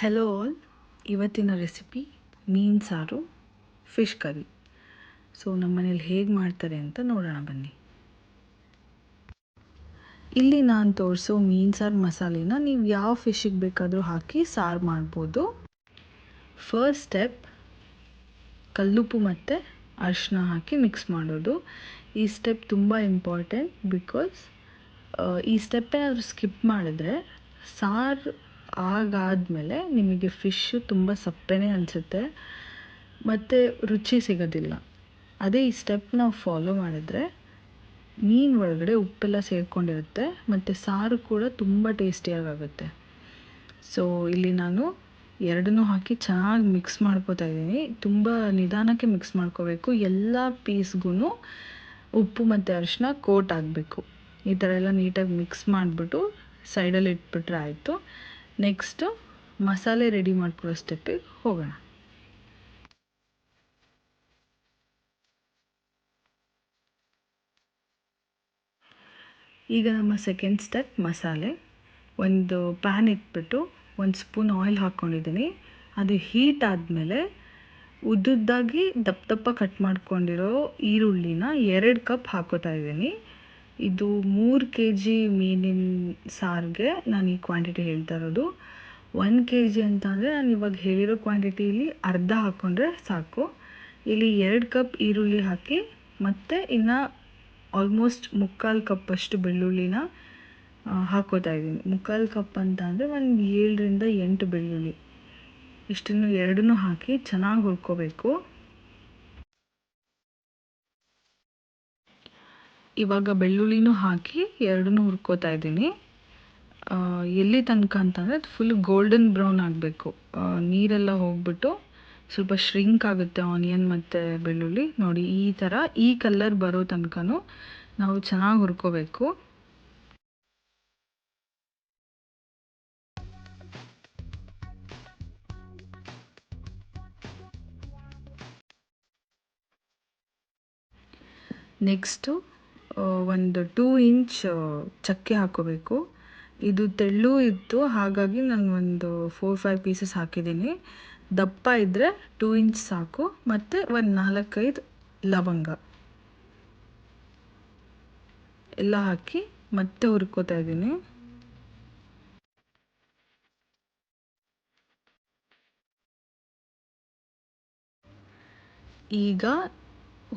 Hello all ಇವತ್ತಿನ recipe ಮೀನು ಸಾರು ಫಿಶ್ ಕರಿ ಸೊ ನಮ್ಮ ಮನೇಲಿ ಹೇಗೆ ಮಾಡ್ತಾರೆ ಅಂತ ನೋಡೋಣ ಬನ್ನಿ. ಇಲ್ಲಿ ನಾನು ತೋರಿಸೋ ಮೀನು ಸಾರು ಮಸಾಲೆನ ನೀವು ಯಾವ ಫಿಶಿಗೆ ಬೇಕಾದರೂ ಹಾಕಿ ಸಾರು ಮಾಡ್ಬೋದು. ಫಸ್ಟ್ ಸ್ಟೆಪ್ ಕಲ್ಲುಪ್ಪು ಮತ್ತು ಅರಿಶಿನ ಹಾಕಿ ಮಿಕ್ಸ್ ಮಾಡೋದು. ಈ ಸ್ಟೆಪ್ ತುಂಬ ಇಂಪಾರ್ಟೆಂಟ್ ಬಿಕಾಸ್ ಈ ಸ್ಟೆಪ್ ಏನಾದರೂ ಸ್ಕಿಪ್ ಮಾಡಿದ್ರೆ ಸಾರು ಆಗಾದಮೇಲೆ ನಿಮಗೆ ಫಿಶ್ಶು ತುಂಬ ಸಪ್ಪೆನೇ ಅನಿಸುತ್ತೆ. ಮತ್ತು ರುಚಿ ಸಿಗೋದಿಲ್ಲ. ಅದೇ ಈ ಸ್ಟೆಪ್ ನಾವು ಫಾಲೋ ಮಾಡಿದ್ರೆ ಮೀನು ಒಳಗಡೆ ಉಪ್ಪೆಲ್ಲ ಸೇರಿಕೊಂಡಿರುತ್ತೆ, ಮತ್ತು ಸಾರು ಕೂಡ ತುಂಬ ಟೇಸ್ಟಿಯಾಗುತ್ತೆ ಸೊ ಇಲ್ಲಿ ನಾನು ಎರಡನ್ನೂ ಹಾಕಿ ಚೆನ್ನಾಗಿ ಮಿಕ್ಸ್ ಮಾಡ್ಕೋತಾ ಇದ್ದೀನಿ. ತುಂಬ ನಿಧಾನಕ್ಕೆ ಮಿಕ್ಸ್ ಮಾಡ್ಕೋಬೇಕು. ಎಲ್ಲ ಪೀಸ್ಗೂ ಉಪ್ಪು ಮತ್ತು ಅರಿಶಿನ ಕೋಟ್ ಆಗಬೇಕು. ಈ ಥರ ಎಲ್ಲ ನೀಟಾಗಿ ಮಿಕ್ಸ್ ಮಾಡಿಬಿಟ್ಟು ಸೈಡಲ್ಲಿ ಇಟ್ಬಿಟ್ರೆ ಆಯಿತು. ನೆಕ್ಸ್ಟು ಮಸಾಲೆ ರೆಡಿ ಮಾಡ್ಕೊಳ್ಳೋ ಸ್ಟೆಪ್ಪಿಗೆ ಹೋಗೋಣ. ಈಗ ನಮ್ಮ ಸೆಕೆಂಡ್ ಸ್ಟೆಪ್ ಮಸಾಲೆ ಒಂದು ಪ್ಯಾನ್ ಇಟ್ಬಿಟ್ಟು ಒಂದು ಸ್ಪೂನ್ ಆಯಿಲ್ ಹಾಕ್ಕೊಂಡಿದ್ದೀನಿ ಅದು ಹೀಟ್ ಆದಮೇಲೆ ಉದ್ದುದ್ದಾಗಿ ದಪ್ಪ ದಪ್ಪ ಕಟ್ ಮಾಡ್ಕೊಂಡಿರೋ ಈರುಳ್ಳಿನ ಎರಡು ಕಪ್ ಹಾಕೋತಾ ಇದ್ದೀನಿ. ಇದು ಮೂರು ಕೆ ಜಿ ಮೀನಿನ ಸಾರಿಗೆ ನಾನು ಈ ಕ್ವಾಂಟಿಟಿ ಹೇಳ್ತಾ ಇರೋದು. ಒನ್ ಕೆ ಜಿ ಅಂತ ಅಂದರೆ ನಾನು ಇವಾಗ ಹೇಳಿರೋ ಕ್ವಾಂಟಿಟಿಲಿ ಅರ್ಧ ಹಾಕ್ಕೊಂಡ್ರೆ ಸಾಕು. ಇಲ್ಲಿ ಎರಡು ಕಪ್ ಈರುಳ್ಳಿ ಹಾಕಿ ಮತ್ತು ಇನ್ನು ಆಲ್ಮೋಸ್ಟ್ ಮುಕ್ಕಾಲು ಕಪ್ಪಷ್ಟು ಬೆಳ್ಳುಳ್ಳಿನ ಹಾಕೋತಾ ಇದ್ದೀನಿ. ಮುಕ್ಕಾಲು ಕಪ್ ಅಂತ ಅಂದರೆ ಒಂದು ಏಳರಿಂದ ಎಂಟು ಬೆಳ್ಳುಳ್ಳಿ. ಇಷ್ಟನ್ನು ಎರಡನ್ನೂ ಹಾಕಿ ಚೆನ್ನಾಗಿ ಹುರ್ಕೋಬೇಕು. ಇವಾಗ ಬೆಳ್ಳುಳ್ಳಿನೂ ಹಾಕಿ ಎರಡನ್ನೂ ಹುರ್ಕೋತಾ ಇದ್ದೀನಿ. ಎಲ್ಲಿ ತನಕ ಅಂತಂದರೆ ಅದು ಫುಲ್ ಗೋಲ್ಡನ್ ಬ್ರೌನ್ ಆಗಬೇಕು. ನೀರೆಲ್ಲ ಹೋಗ್ಬಿಟ್ಟು ಸ್ವಲ್ಪ ಶ್ರಿಂಕ್ ಆಗುತ್ತೆ ಆನಿಯನ್ ಮತ್ತು ಬೆಳ್ಳುಳ್ಳಿ. ನೋಡಿ, ಈ ಥರ ಈ ಕಲರ್ ಬರೋ ತನಕನೂ ನಾವು ಚೆನ್ನಾಗಿ ಹುರ್ಕೋಬೇಕು. ನೆಕ್ಸ್ಟು ಒಂದು ಟೂ ಇಂಚ್ ಚಕ್ಕೆ ಹಾಕೋಬೇಕು. ಇದು ತೆಳ್ಳು ಇತ್ತು, ಹಾಗಾಗಿ ನಾನು ಒಂದು ಫೋರ್ ಫೈವ್ ಪೀಸಸ್ ಹಾಕಿದ್ದೀನಿ. ದಪ್ಪ ಇದ್ದರೆ ಟೂ ಇಂಚ್ ಸಾಕು, ಮತ್ತು ಒಂದು ನಾಲ್ಕೈದು ಲವಂಗ. ಎಲ್ಲ ಹಾಕಿ ಮತ್ತೆ ಹುರ್ಕೋತಾ ಇದ್ದೀನಿ. ಈಗ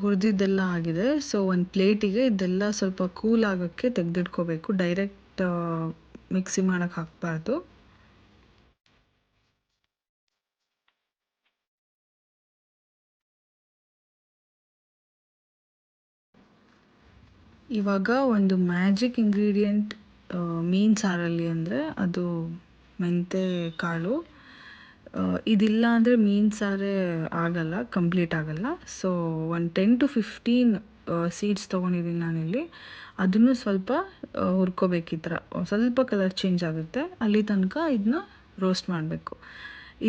ಹುರಿದಿದ್ದೆಲ್ಲ ಆಗಿದೆ. ಸೊ ಒಂದು ಪ್ಲೇಟಿಗೆ ಇದೆಲ್ಲ ಸ್ವಲ್ಪ ಕೂಲ್ ಆಗೋಕ್ಕೆ ತೆಗೆದಿಟ್ಕೋಬೇಕು. ಡೈರೆಕ್ಟ್ ಮಿಕ್ಸಿ ಮಾಡೋಕ್ಕೆ ಹಾಕಬಾರ್ದು. ಇವಾಗ ಒಂದು ಮ್ಯಾಜಿಕ್ ಇಂಗ್ರೀಡಿಯೆಂಟ್ ಮೀನು ಸಾರಲ್ಲಿ ಅಂದರೆ ಅದು ಮೆಂತೆ ಕಾಳು. ಇದಿಲ್ಲ ಅಂದರೆ ಮೀನು ಸಾರೇ ಆಗಲ್ಲ ಕಂಪ್ಲೀಟ್ ಆಗಲ್ಲ. ಸೊ ಒಂದು ಟೆನ್ ಟು ಫಿಫ್ಟೀನ್ ಸೀಡ್ಸ್ ತೊಗೊಂಡಿದ್ದೀನಿ ನಾನಿಲ್ಲಿ. ಅದನ್ನು ಸ್ವಲ್ಪ ಹುರ್ಕೋಬೇಕು ಈ ಸ್ವಲ್ಪ ಕಲರ್ ಚೇಂಜ್ ಆಗುತ್ತೆ. ಅಲ್ಲಿ ತನಕ ಇದನ್ನ ರೋಸ್ಟ್ ಮಾಡಬೇಕು.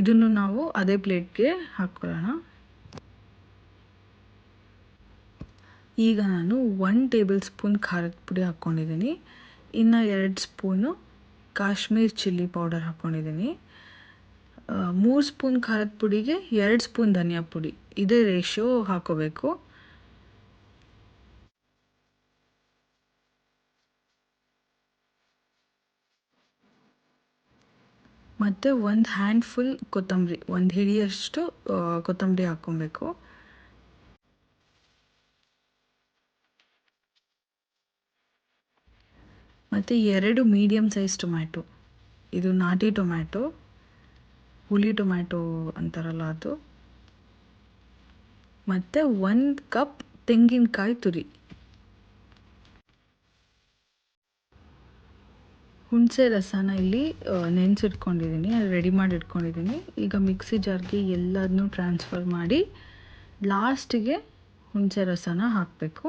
ಇದನ್ನು ನಾವು ಅದೇ ಪ್ಲೇಟ್ಗೆ ಹಾಕ್ಕೊಳ್ಳೋಣ. ಈಗ ನಾನು ಒನ್ ಟೇಬಲ್ ಸ್ಪೂನ್ ಖಾರದ ಪುಡಿ ಹಾಕ್ಕೊಂಡಿದ್ದೀನಿ ಇನ್ನು ಎರಡು ಸ್ಪೂನು ಕಾಶ್ಮೀರ್ ಚಿಲ್ಲಿ ಪೌಡರ್ ಹಾಕ್ಕೊಂಡಿದ್ದೀನಿ ಮೂರು ಸ್ಪೂನ್ ಖಾರದ ಪುಡಿಗೆ ಎರಡು ಸ್ಪೂನ್ ಧನಿಯಾ ಪುಡಿ. ಇದೇ ರೇಷಿಯೋ ಹಾಕೋಬೇಕು. ಮತ್ತು ಒಂದು ಹ್ಯಾಂಡ್ ಫುಲ್ ಕೊತ್ತಂಬರಿ, ಒಂದು ಹಿಡಿಯಷ್ಟು ಕೊತ್ತಂಬರಿ ಹಾಕ್ಕೊಬೇಕು ಮತ್ತು ಎರಡು ಮೀಡಿಯಮ್ ಸೈಜ್ ಟೊಮ್ಯಾಟೊ ಇದು ನಾಟಿ ಟೊಮ್ಯಾಟೊ ಹುಳಿ ಟೊಮ್ಯಾಟೊ ಅಂತಾರಲ್ಲ ಅದು. ಮತ್ತು ಒಂದು ಕಪ್ ತೆಂಗಿನಕಾಯಿ ತುರಿ. ಹುಣಸೆ ರಸನ ಇಲ್ಲಿ ನೆನೆಸಿಟ್ಕೊಂಡಿದ್ದೀನಿ ರೆಡಿ ಮಾಡಿ ಇಟ್ಕೊಂಡಿದ್ದೀನಿ ಈಗ ಮಿಕ್ಸಿ ಜಾರ್ಗೆ ಎಲ್ಲದನ್ನೂ ಟ್ರಾನ್ಸ್ಫರ್ ಮಾಡಿ ಲಾಸ್ಟಿಗೆ ಹುಣಸೆ ರಸನ ಹಾಕಬೇಕು.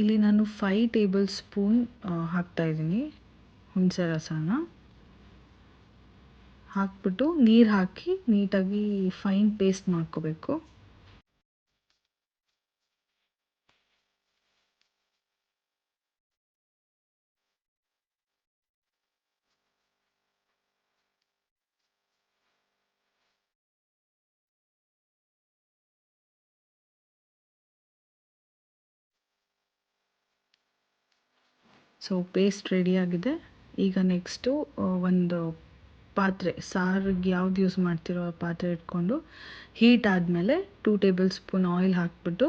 ಇಲ್ಲಿ ನಾನು ಫೈ ಟೇಬಲ್ ಸ್ಪೂನ್ ಹಾಕ್ತಾ ಇದ್ದೀನಿ. ಹುಣಸೆ ರಸನ. ಹಾಕಿಬಿಟ್ಟು ನೀರು ಹಾಕಿ ನೀಟಾಗಿ ಫೈನ್ ಪೇಸ್ಟ್ ಮಾಡ್ಕೋಬೇಕು. ಸೊ ಪೇಸ್ಟ್ ರೆಡಿಯಾಗಿದೆ ಈಗ ನೆಕ್ಸ್ಟು ಒಂದು ಪಾತ್ರೆ, ಸಾರಿಗೆ ಯಾವ್ದು ಯೂಸ್ ಮಾಡ್ತಿರೋ ಪಾತ್ರೆ ಇಟ್ಕೊಂಡು ಹೀಟ್ ಆದಮೇಲೆ ಟೂ ಟೇಬಲ್ ಸ್ಪೂನ್ ಆಯಿಲ್ ಹಾಕ್ಬಿಟ್ಟು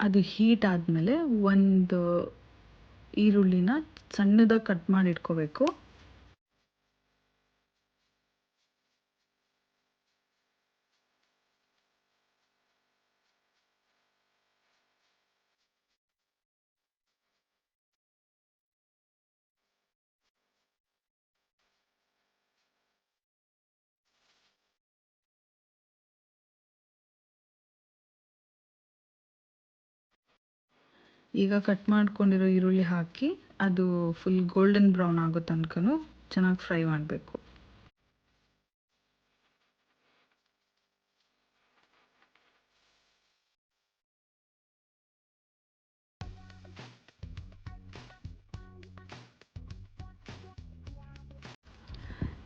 ಅದು ಹೀಟ್ ಆದಮೇಲೆ ಒಂದು ಈರುಳ್ಳಿನ ಸಣ್ಣದಾಗಿ ಕಟ್ ಮಾಡಿ ಇಟ್ಕೋಬೇಕು. ಈಗ ಕಟ್ ಮಾಡ್ಕೊಂಡಿರೋ ಈರುಳ್ಳಿ ಹಾಕಿ ಅದು ಫುಲ್ ಗೋಲ್ಡನ್ ಬ್ರೌನ್ ಆಗೋ ತನಕನೂ ಚೆನ್ನಾಗಿ ಫ್ರೈ ಮಾಡಬೇಕು.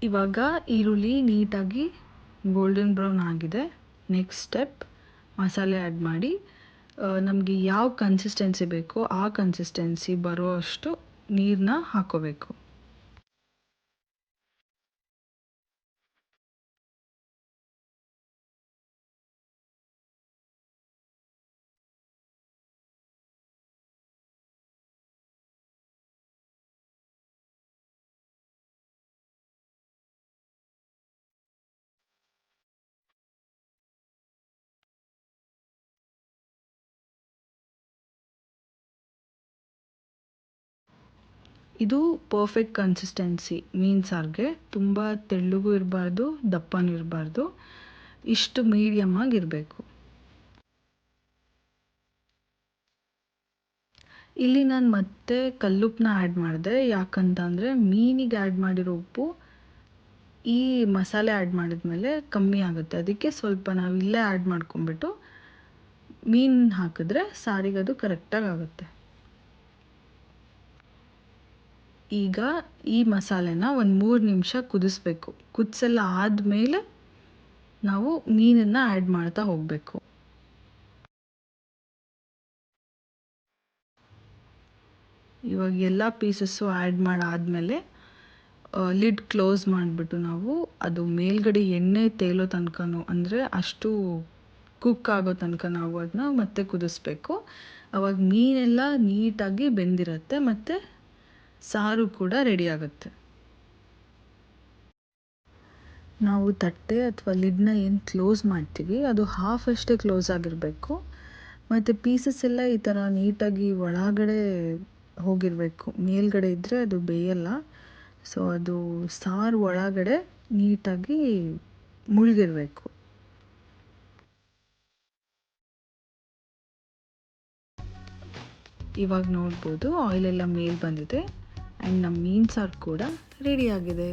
ಇವಾಗ ಈರುಳ್ಳಿ ನೀಟಾಗಿ ಗೋಲ್ಡನ್ ಬ್ರೌನ್ ಆಗಿದೆ. ನೆಕ್ಸ್ಟ್ ಸ್ಟೆಪ್ ಮಸಾಲೆ ಆ್ಯಡ್ ಮಾಡಿ ನಮಗೆ ಯಾವ ಕನ್ಸಿಸ್ಟೆನ್ಸಿ ಬೇಕೋ ಆ ಕನ್ಸಿಸ್ಟೆನ್ಸಿ ಬರೋ ಅಷ್ಟು ನೀರನ್ನ ಹಾಕೋಬೇಕು. ಇದು ಪರ್ಫೆಕ್ಟ್ ಕನ್ಸಿಸ್ಟೆನ್ಸಿ ಮೀನು ಸಾರಿಗೆ ತುಂಬ ತೆಳ್ಳಗೂ ಇರಬಾರ್ದು, ದಪ್ಪನೂ ಇರಬಾರ್ದು, ಇಷ್ಟು ಮೀಡಿಯಮ್ ಆಗಿರಬೇಕು ಇಲ್ಲಿ ನಾನು ಮತ್ತೆ ಕಲ್ಲುಪ್ಪನ್ನ ಆ್ಯಡ್ ಮಾಡಿದೆ, ಯಾಕಂತಂದರೆ ಮೀನಿಗೆ ಆ್ಯಡ್ ಮಾಡಿರೋ ಉಪ್ಪು ಈ ಮಸಾಲೆ ಆ್ಯಡ್ ಮಾಡಿದ್ಮೇಲೆ ಕಮ್ಮಿ ಆಗುತ್ತೆ. ಅದಕ್ಕೆ ಸ್ವಲ್ಪ ನಾವು ಇಲ್ಲೇ ಆ್ಯಡ್ ಮಾಡ್ಕೊಂಬಿಟ್ಟು ಮೀನು ಹಾಕಿದ್ರೆ ಸಾರಿಗೆ ಅದು ಕರೆಕ್ಟಾಗಿ ಆಗುತ್ತೆ. ಈಗ ಈ ಮಸಾಲೆನ ಒಂದು ಮೂರು ನಿಮಿಷ ಕುದಿಸ್ಬೇಕು. ಕುದಿಸೆಲ್ಲ ಆದಮೇಲೆ ನಾವು ಮೀನನ್ನು ಆ್ಯಡ್ ಮಾಡ್ತಾ ಹೋಗಬೇಕು. ಇವಾಗ ಎಲ್ಲ ಪೀಸಸ್ಸು ಆ್ಯಡ್ ಮಾಡಾದಮೇಲೆ ಲಿಡ್ ಕ್ಲೋಸ್ ಮಾಡಿಬಿಟ್ಟು ನಾವು ಅದು ಮೇಲ್ಗಡೆ ಎಣ್ಣೆ ತೇಲೋ ತನಕನೂ, ಅಂದರೆ ಅಷ್ಟು ಕುಕ್ ಆಗೋ ತನಕ ನಾವು ಅದನ್ನ ಮತ್ತೆ ಕುದಿಸ್ಬೇಕು. ಅವಾಗ ಮೀನೆಲ್ಲ ನೀಟಾಗಿ ಬೆಂದಿರುತ್ತೆ, ಮತ್ತು ಸಾರು ಕೂಡ ರೆಡಿ ಆಗುತ್ತೆ. ನಾವು ತಟ್ಟೆ ಅಥವಾ ಲಿಡ್ನ ಏನು ಕ್ಲೋಸ್ ಮಾಡ್ತೀವಿ, ಅದು ಹಾಫ್ ಅಷ್ಟೇ ಕ್ಲೋಸ್ ಆಗಿರಬೇಕು. ಮತ್ತು ಪೀಸಸ್ ಎಲ್ಲ ಈ ಥರ ನೀಟಾಗಿ ಒಳಗಡೆ ಹೋಗಿರಬೇಕು. ಮೇಲ್ಗಡೆ ಇದ್ದರೆ ಅದು ಬೇಯಲ್ಲ. ಸೊ ಅದು ಸಾರು ಒಳಗಡೆ ನೀಟಾಗಿ ಮುಳುಗಿರಬೇಕು. ಇವಾಗ ನೋಡ್ಬೋದು ಆಯಿಲೆಲ್ಲ ಮೇಲೆ ಬಂದಿದೆ. ಆ್ಯಂಡ್ ನಮ್ಮ ಮೀನು ಸಾರು ಕೂಡ ರೆಡಿಯಾಗಿದೆ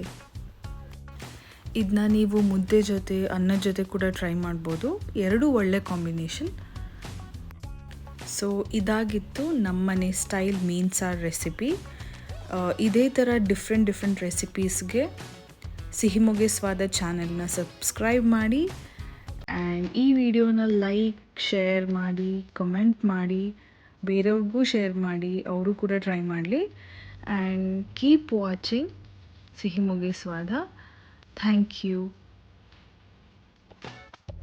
ಇದನ್ನ ನೀವು ಮುದ್ದೆ ಜೊತೆ ಅನ್ನದ ಜೊತೆ ಕೂಡ ಟ್ರೈ ಮಾಡ್ಬೋದು. ಎರಡೂ ಒಳ್ಳೆ ಕಾಂಬಿನೇಷನ್ ಸೊ ಇದಾಗಿತ್ತು ನಮ್ಮನೆ ಸ್ಟೈಲ್ ಮೀನು ಸಾರು ರೆಸಿಪಿ ಇದೇ ಥರ ಡಿಫ್ರೆಂಟ್ ಡಿಫ್ರೆಂಟ್ ರೆಸಿಪೀಸ್ಗೆ ಸಿಹಿಮೊಗೆ ಸ್ವಾದ ಚಾನೆಲ್ನ ಸಬ್ಸ್ಕ್ರೈಬ್ ಮಾಡಿ. ಆ್ಯಂಡ್ ಈ ವಿಡಿಯೋನ ಲೈಕ್ ಶೇರ್ ಮಾಡಿ ಕಮೆಂಟ್ ಮಾಡಿ, ಬೇರೆಯವ್ರಿಗೂ ಶೇರ್ ಮಾಡಿ, ಅವರು ಕೂಡ ಟ್ರೈ ಮಾಡಲಿ. ಆ್ಯಂಡ್ ಕೀಪ್ ವಾಚಿಂಗ್ ಸಿಹಿಮೊಗೆ ಸ್ವಾದ ಥ್ಯಾಂಕ್ ಯು